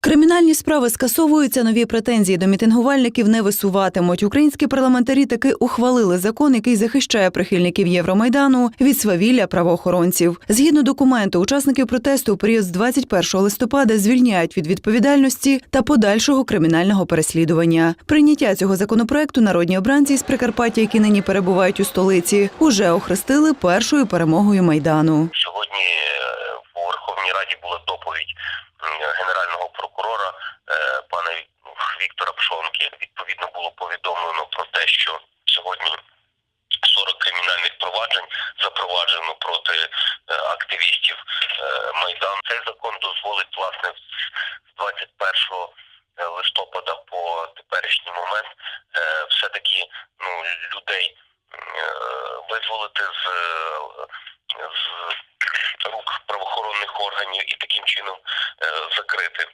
Кримінальні справи скасовуються, нові претензії до мітингувальників не висуватимуть. Українські парламентарі таки ухвалили закон, який захищає прихильників Євромайдану від свавілля правоохоронців. Згідно документу, учасників протесту у період з 21 листопада звільняють від відповідальності та подальшого кримінального переслідування. Прийняття цього законопроекту народні обранці з Прикарпаття, які нині перебувають у столиці, уже охрестили першою перемогою майдану. Пшонки. Відповідно було повідомлено про те, що сьогодні 40 кримінальних проваджень запроваджено проти е, активістів е, Майдану. Цей закон дозволить власне з 21 листопада по теперішній момент е, все-таки ну, людей е, визволити з, е, з рук правоохоронних органів і таким чином е, закрити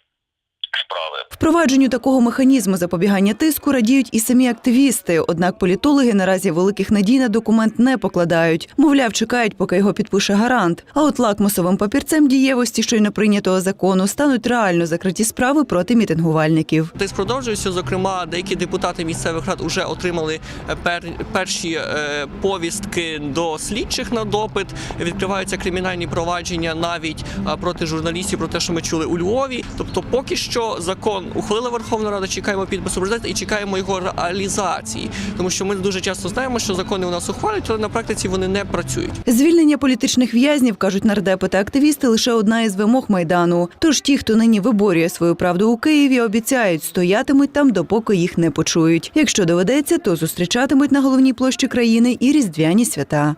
справи. Впровадженню такого механізму запобігання тиску радіють і самі активісти. Однак політологи наразі великих надій на документ не покладають. Мовляв, чекають, поки його підпише гарант. А от лакмусовим папірцем дієвості щойно прийнятого закону стануть реально закриті справи проти мітингувальників. Десь продовжується. Зокрема, деякі депутати місцевих рад вже отримали е, пер, перші е, повістки до слідчих на допит. Відкриваються кримінальні провадження навіть е, проти журналістів, про те, що ми чули у Львові. Тобто, поки що закон ухвалила Верховна Рада, чекаємо підпису президента і чекаємо його реалізації, тому що ми дуже часто знаємо, що закони у нас ухвалюють, але на практиці вони не працюють. Звільнення політичних в'язнів кажуть нардепи та активісти лише одна із вимог майдану. Тож ті, хто нині виборює свою правду у Києві, обіцяють, стоятимуть там, допоки їх не почують. Якщо доведеться, то зустрічатимуть на головній площі країни і різдвяні свята.